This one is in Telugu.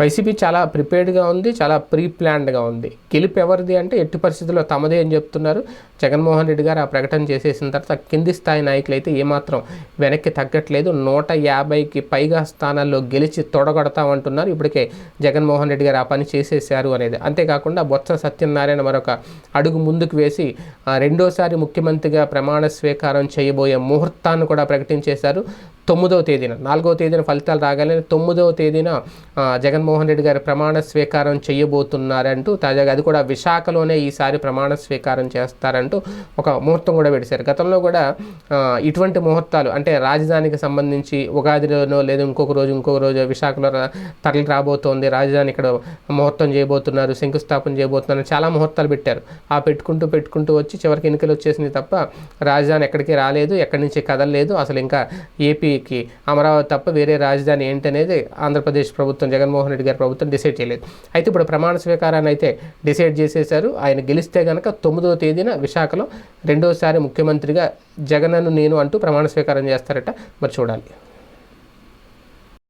వైసీపీ చాలా ప్రిపేర్డ్గా ఉంది చాలా ప్రీ ప్లాన్డ్గా ఉంది. గెలుపు ఎవరిది అంటే ఎట్టి పరిస్థితుల్లో తమదే అని చెప్తున్నారు. జగన్మోహన్ రెడ్డి గారు ఆ ప్రకటన చేసేసిన తర్వాత కింది స్థాయి నాయకులు అయితే ఏమాత్రం వెనక్కి తగ్గట్లేదు. నూట యాభైకి పైగా స్థానాల్లో గెలిచి తొడగొడతామంటున్నారు. ఇప్పటికే జగన్మోహన్ రెడ్డి గారు ఆ పని చేసేసారు అనేది. అంతేకాకుండా బొత్స సత్యనారాయణ మరొక అడుగు ముందుకు వేసి రెండోసారి ముఖ్యమంత్రిగా ప్రమాణ స్వీకారం చేయబోయే ముహూర్తాన్ని కూడా ప్రకటించేశారు. తొమ్మిదవ తేదీన నాలుగవ తేదీన ఫలితాలు రాగానే తొమ్మిదవ తేదీన జగన్మోహన్ జగన్మోహన్ రెడ్డి గారు ప్రమాణ స్వీకారం చేయబోతున్నారంటూ తాజాగా అది కూడా విశాఖలోనే ఈసారి ప్రమాణ స్వీకారం చేస్తారంటూ ఒక ముహూర్తం కూడా పెడిశారు గతంలో కూడా ఇటువంటి ముహూర్తాలు అంటే రాజధానికి సంబంధించి ఉగాదిలోనో లేదా ఇంకొక రోజు ఇంకొక రోజు విశాఖలో రా- తరలి రాబోతోంది. రాజధాని ఇక్కడ ముహూర్తం చేయబోతున్నారు శంకుస్థాపన చేయబోతున్నారు. చాలా ముహూర్తాలు పెట్టారు. ఆ పెట్టుకుంటూ పెట్టుకుంటూ వచ్చి చివరికి ఎన్నికలు వచ్చేసింది తప్ప రాజధాని ఎక్కడికి రాలేదు ఎక్కడి నుంచి కదలలేదు. అసలు ఇంకా ఏపీకి అమరావతి తప్ప వేరే రాజధాని ఏంటనేది ఆంధ్రప్రదేశ్ ప్రభుత్వం జగన్మోహన్ రెడ్డి గారి ప్రభుత్వం డిసైడ్ చేయలేదు. అయితే ఇప్పుడు ప్రమాణ స్వీకారాన్ని అయితే డిసైడ్ చేసేశారు. ఆయన గెలిస్తే కనుక తొమ్మిదవ తేదీన విశాఖలో రెండోసారి ముఖ్యమంత్రిగా జగనను నేను అంటూ ప్రమాణ స్వీకారం చేస్తారట. మరి చూడాలి.